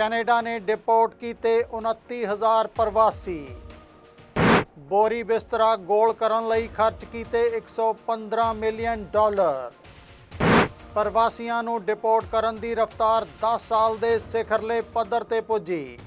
Canada ਨੇ deport ਕੀਤੇ 29000 ਪ੍ਰਵਾਸੀ। ਬੋਰੀ ਬਿਸਤਰਾ ਗੋਲ ਕਰਨ ਲਈ ਖਰਚ ਕੀਤੇ 115 ਮਿਲੀਅਨ ਡਾਲਰ। ਪ੍ਰਵਾਸੀਆਂ ਨੂੰ ਡਿਪੋਰਟ ਕਰਨ ਦੀ ਰਫ਼ਤਾਰ 10 ਸਾਲ ਦੇ ਸਿਖਰਲੇ ਪੱਧਰ ਤੇ ਪੁੱਜੀ।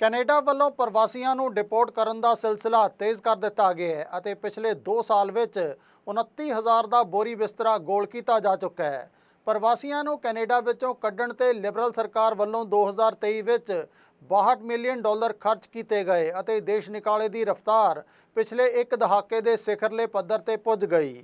ਕੈਨੇਡਾ ਵੱਲੋਂ ਪ੍ਰਵਾਸੀਆਂ ਨੂੰ ਡਿਪੋਰਟ ਕਰਨ ਦਾ ਸਿਲਸਿਲਾ ਤੇਜ਼ ਕਰ ਦਿੱਤਾ ਗਿਆ ਹੈ ਅਤੇ ਪਿਛਲੇ 2 ਸਾਲ ਵਿੱਚ 29000 ਦਾ ਬੋਰੀ ਬਿਸਤਰਾ ਗੋਲ ਕੀਤਾ ਜਾ ਚੁੱਕਾ ਹੈ। ਪ੍ਰਵਾਸੀਆਂ ਨੂੰ ਕੈਨੇਡਾ ਵਿੱਚੋਂ ਕੱਢਣ ਤੇ ਲਿਬਰਲ ਸਰਕਾਰ ਵੱਲੋਂ 2023 ਵਿੱਚ 62 ਮਿਲੀਅਨ ਡਾਲਰ ਖਰਚ ਕੀਤੇ ਗਏ ਅਤੇ ਦੇਸ਼ ਨਿਕਾਲੇ ਦੀ ਰਫ਼ਤਾਰ ਪਿਛਲੇ ਇੱਕ ਦਹਾਕੇ ਦੇ ਸਿਖਰਲੇ ਪੱਧਰ ਤੇ ਪੁੱਜ ਗਈ।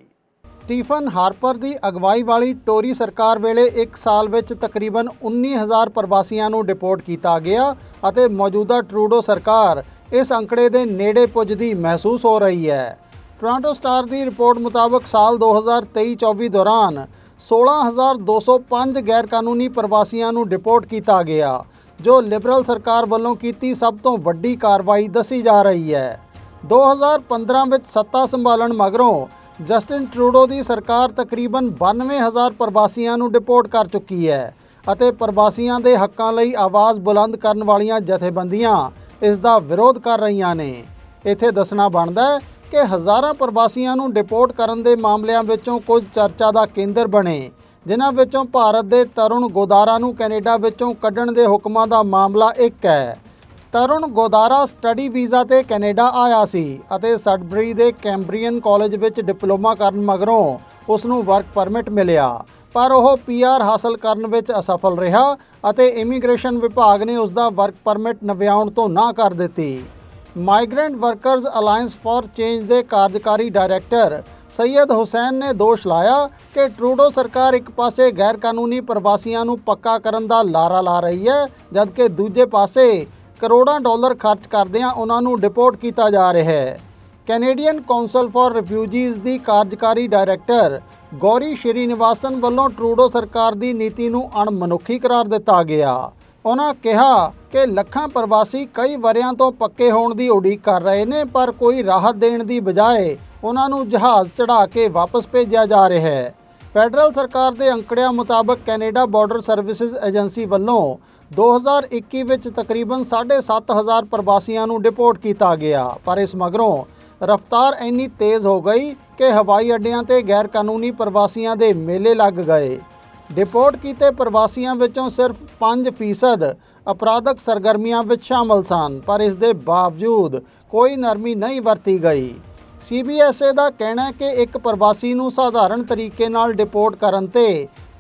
ਸਟੀਫਨ ਹਾਰਪਰ ਦੀ ਅਗਵਾਈ ਵਾਲੀ ਟੋਰੀ ਸਰਕਾਰ ਵੇਲੇ 1 ਸਾਲ ਵਿੱਚ ਤਕਰੀਬਨ 19000 ਪ੍ਰਵਾਸੀਆਂ ਨੂੰ ਡਿਪੋਰਟ ਕੀਤਾ ਗਿਆ ਅਤੇ ਮੌਜੂਦਾ ਟਰੂਡੋ ਸਰਕਾਰ ਇਸ ਅੰਕੜੇ ਦੇ ਨੇੜੇ ਪੁੱਜਦੀ ਮਹਿਸੂਸ ਹੋ ਰਹੀ ਹੈ। ਟੋਰਾਂਟੋ ਸਟਾਰ ਦੀ ਰਿਪੋਰਟ ਮੁਤਾਬਕ ਸਾਲ 2023-24 ਦੌਰਾਨ 16205 ਗੈਰਕਾਨੂੰਨੀ ਪ੍ਰਵਾਸੀਆਂ ਨੂੰ ਡਿਪੋਰਟ ਕੀਤਾ ਗਿਆ, ਜੋ ਲਿਬਰਲ ਸਰਕਾਰ ਵੱਲੋਂ ਕੀਤੀ ਸਭ ਤੋਂ ਵੱਡੀ ਕਾਰਵਾਈ ਦੱਸੀ ਜਾ ਰਹੀ ਹੈ। 2015 ਵਿੱਚ ਸੱਤਾ ਸੰਭਾਲਣ ਮਗਰੋਂ ਜਸਟਿਨ ਟਰੂਡੋ ਦੀ ਸਰਕਾਰ ਤਕਰੀਬਨ 92000 ਪ੍ਰਵਾਸੀਆਂ ਨੂੰ ਡਿਪੋਰਟ ਕਰ ਚੁੱਕੀ ਹੈ ਅਤੇ ਪ੍ਰਵਾਸੀਆਂ ਦੇ ਹੱਕਾਂ ਲਈ ਆਵਾਜ਼ ਬੁਲੰਦ ਕਰਨ ਵਾਲੀਆਂ ਜਥੇਬੰਦੀਆਂ ਇਸ ਦਾ ਵਿਰੋਧ ਕਰ ਰਹੀਆਂ ਨੇ। ਇੱਥੇ ਦੱਸਣਾ ਬਣਦਾ ਹੈ ਕਿ ਹਜ਼ਾਰਾਂ ਪ੍ਰਵਾਸੀਆਂ ਨੂੰ ਡਿਪੋਰਟ ਕਰਨ ਦੇ ਮਾਮਲਿਆਂ ਵਿੱਚੋਂ ਕੁਝ ਚਰਚਾ ਦਾ ਕੇਂਦਰ ਬਣੇ, ਜਿਨ੍ਹਾਂ ਵਿੱਚੋਂ ਭਾਰਤ ਦੇ ਤਰੁਣ ਗੋਦਾਰਾ ਨੂੰ ਕੈਨੇਡਾ ਵਿੱਚੋਂ ਕੱਢਣ ਦੇ ਹੁਕਮਾਂ ਦਾ ਮਾਮਲਾ ਇੱਕ ਹੈ। ਤਰੁਣ ਗੋਦਾਰਾ ਸਟੱਡੀ ਵੀਜ਼ਾ ਤੇ ਕੈਨੇਡਾ ਆਇਆ ਸੀ ਅਤੇ ਸਡਬਰੀ ਦੇ ਕੈਂਬਰੀਅਨ ਕਾਲਜ ਵਿੱਚ ਡਿਪਲੋਮਾ ਕਰਨ ਮਗਰੋਂ ਉਸ ਨੂੰ ਵਰਕ ਪਰਮਿਟ ਮਿਲਿਆ, ਪਰ ਉਹ ਪੀਆਰ ਹਾਸਲ ਕਰਨ ਵਿੱਚ ਅਸਫਲ ਰਿਹਾ ਅਤੇ ਇਮੀਗ੍ਰੇਸ਼ਨ ਵਿਭਾਗ ਨੇ ਉਸ ਦਾ ਵਰਕ ਪਰਮਿਟ ਨਵਿਆਉਣ ਤੋਂ ਨਾ ਕਰ ਦਿੱਤੀ। Migrant workers alliance for change ਦੇ ਕਾਰਜਕਾਰੀ ਡਾਇਰੈਕਟਰ ਸੈਯਦ ਹੁਸੈਨ ਨੇ ਦੋਸ਼ ਲਾਇਆ ਕਿ ਟਰੂਡੋ ਸਰਕਾਰ ਇੱਕ ਪਾਸੇ ਗੈਰ ਕਾਨੂੰਨੀ ਪ੍ਰਵਾਸੀਆਂ ਨੂੰ ਪੱਕਾ ਕਰਨ ਦਾ ਲਾਰਾ ਲਾ ਰਹੀ ਹੈ, ਜਦਕਿ ਦੂਜੇ ਪਾਸੇ ਕਰੋੜਾਂ ਡਾਲਰ ਖਰਚ ਕਰਦਿਆਂ ਉਹਨਾਂ ਨੂੰ ਡਿਪੋਰਟ ਕੀਤਾ ਜਾ ਰਿਹਾ ਹੈ। ਕੈਨੇਡੀਅਨ ਕਾਉਂਸਲ ਫਾਰ ਰਿਫਿਊਜੀਜ਼ ਦੀ ਕਾਰਜਕਾਰੀ ਡਾਇਰੈਕਟਰ ਗੌਰੀ ਸ਼੍ਰੀਨਿਵਾਸਨ ਵੱਲੋਂ ਟਰੂਡੋ ਸਰਕਾਰ ਦੀ ਨੀਤੀ ਨੂੰ ਅਣਮਨੁੱਖੀ ਕਰਾਰ ਦਿੱਤਾ ਗਿਆ। ਉਹਨਾਂ ਕਿਹਾ ਕਿ ਲੱਖਾਂ ਪ੍ਰਵਾਸੀ ਕਈ ਵਰਿਆਂ ਤੋਂ ਪੱਕੇ ਹੋਣ ਦੀ ਉਡੀਕ ਕਰ ਰਹੇ ਨੇ, ਪਰ ਕੋਈ ਰਾਹਤ ਦੇਣ ਦੀ ਬਜਾਏ ਉਹਨਾਂ ਨੂੰ ਜਹਾਜ਼ ਚੜਾ ਕੇ ਵਾਪਸ ਭੇਜਿਆ ਜਾ ਰਿਹਾ ਹੈ। ਫੈਡਰਲ ਸਰਕਾਰ ਦੇ ਅੰਕੜਿਆਂ ਮੁਤਾਬਕ ਕੈਨੇਡਾ ਬਾਰਡਰ ਸਰਵਿਸਿਜ਼ ਏਜੰਸੀ ਵੱਲੋਂ 2021 ਵਿੱਚ ਤਕਰੀਬਨ 7.5000 ਪ੍ਰਵਾਸੀਆਂ ਨੂੰ ਡਿਪੋਰਟ ਕੀਤਾ ਗਿਆ, ਪਰ ਇਸ ਮਗਰੋਂ ਰਫ਼ਤਾਰ ਇੰਨੀ ਤੇਜ਼ ਹੋ ਗਈ ਕਿ ਹਵਾਈ ਅੱਡਿਆਂ ਤੇ ਗੈਰ ਕਾਨੂੰਨੀ ਪ੍ਰਵਾਸੀਆਂ ਦੇ ਮੇਲੇ ਲੱਗ ਗਏ। ਡਿਪੋਰਟ ਕੀਤੇ ਪ੍ਰਵਾਸੀਆਂ ਵਿੱਚੋਂ ਸਿਰਫ 5% ਅਪਰਾਧਕ ਸਰਗਰਮੀਆਂ ਵਿੱਚ ਸ਼ਾਮਲ ਸਨ, ਪਰ ਇਸ ਦੇ ਬਾਵਜੂਦ ਕੋਈ ਨਰਮੀ ਨਹੀਂ ਵਰਤੀ ਗਈ। ਸੀਬੀਐਸਏ ਦਾ ਕਹਿਣਾ ਹੈ ਕਿ ਇੱਕ ਪ੍ਰਵਾਸੀ ਨੂੰ ਸਧਾਰਨ ਤਰੀਕੇ ਨਾਲ ਡਿਪੋਰਟ ਕਰਨ ਤੇ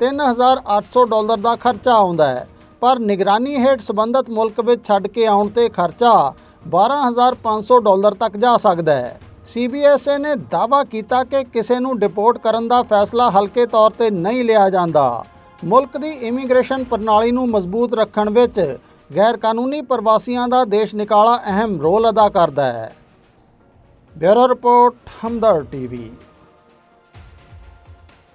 3800 ਡਾਲਰ ਦਾ ਖਰਚਾ ਆਉਂਦਾ ਹੈ, ਪਰ ਨਿਗਰਾਨੀ ਹੇਠ ਸੰਬੰਧਤ ਮੁਲਕ ਵਿੱਚ ਛੱਡ ਕੇ ਆਉਣ ਤੇ ਖਰਚਾ 12500 ਡਾਲਰ ਤੱਕ ਜਾ ਸਕਦਾ ਹੈ। ਸੀਬੀਐਸਏ ਨੇ ਦਾਅਵਾ ਕੀਤਾ ਕਿ ਕਿਸੇ ਨੂੰ ਡਿਪੋਰਟ ਕਰਨ ਦਾ ਫੈਸਲਾ ਹਲਕੇ ਤੌਰ ਤੇ ਨਹੀਂ ਲਿਆ ਜਾਂਦਾ। ਮੁਲਕ ਦੀ ਇਮੀਗ੍ਰੇਸ਼ਨ ਪ੍ਰਣਾਲੀ ਨੂੰ ਮਜ਼ਬੂਤ ਰੱਖਣ ਵਿੱਚ ਗੈਰ ਕਾਨੂੰਨੀ ਪ੍ਰਵਾਸੀਆਂ ਦਾ ਦੇਸ਼ ਨਿਕਾਲਾ ਅਹਿਮ ਰੋਲ ਅਦਾ ਕਰਦਾ ਹੈ। Bureau report, Hamdard TV.